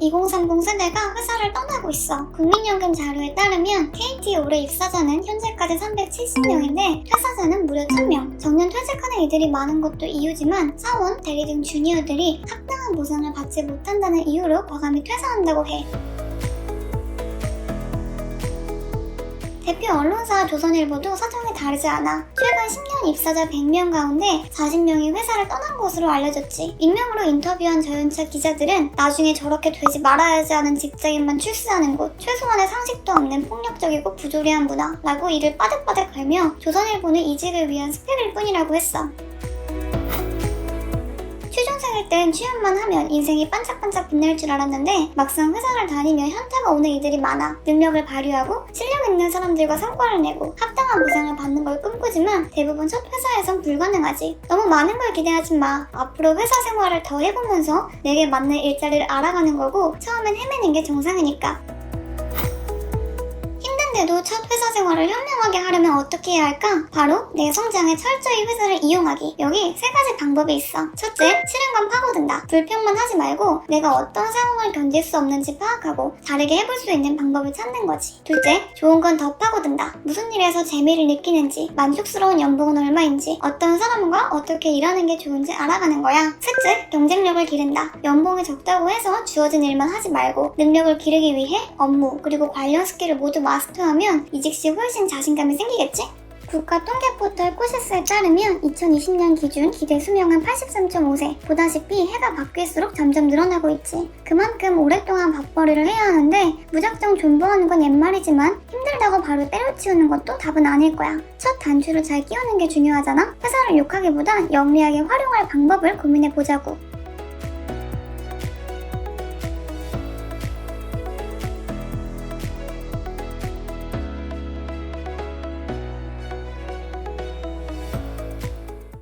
2030 세대가 회사를 떠나고 있어. 국민연금 자료에 따르면 KT 올해 입사자는 현재까지 370명인데 퇴사자는 무려 1000명. 정년 퇴직하는 이들이 많은 것도 이유지만 사원, 대리 등 주니어들이 합당한 보상을 받지 못한다는 이유로 과감히 퇴사한다고 해. 대표 언론사 조선일보도 사정이 다르지 않아. 최근 10년 입사자 100명 가운데 40명이 회사를 떠난 것으로 알려졌지. 익명으로 인터뷰한 저연차 기자들은 나중에 저렇게 되지 말아야지 하는 직장인만 출세하는 곳, 최소한의 상식도 없는 폭력적이고 부조리한 문화라고 이를 빠득빠득 갈며 조선일보는 이직을 위한 스펙일 뿐이라고 했어. 취준생일 땐 취업만 하면 인생이 반짝반짝 빛날 줄 알았는데 막상 회사를 다니며 현타가 오는 이들이 많아 능력을 발휘하고 실력 있는 사람들과 성과를 내고 합당한 보상을 받는 걸 꿈꾸지만 대부분 첫 회사에선 불가능하지. 너무 많은 걸 기대하지 마. 앞으로 회사 생활을 더 해보면서 내게 맞는 일자리를 알아가는 거고 처음엔 헤매는 게 정상이니까 힘든데도 첫 회사 생활을 현명하게 하려면 어떻게 해야 할까? 바로 내 성장에 철저히 회사를 이용하기. 여기 세 가지 방법이 있어. 첫째, 건 파고든다. 불평만 하지 말고 내가 어떤 상황을 견딜 수 없는지 파악하고 다르게 해볼 수 있는 방법을 찾는 거지. 둘째, 좋은 건 더 파고든다. 무슨 일에서 재미를 느끼는지, 만족스러운 연봉은 얼마인지, 어떤 사람과 어떻게 일하는 게 좋은지 알아가는 거야. 셋째, 경쟁력을 기른다. 연봉이 적다고 해서 주어진 일만 하지 말고 능력을 기르기 위해 업무 그리고 관련 스킬을 모두 마스터하 면 이직 시 훨씬 자신감이 생기겠지? 국가 통계 포털 코시스에 따르면 2020년 기준 기대 수명은 83.5세. 보다시피 해가 바뀔수록 점점 늘어나고 있지. 그만큼 오랫동안 밥벌이를 해야 하는데 무작정 존버하는 건 옛말이지만 힘들다고 바로 때려치우는 것도 답은 아닐 거야. 첫 단추를 잘 끼우는 게 중요하잖아. 회사를 욕하기보단 영리하게 활용할 방법을 고민해 보자고.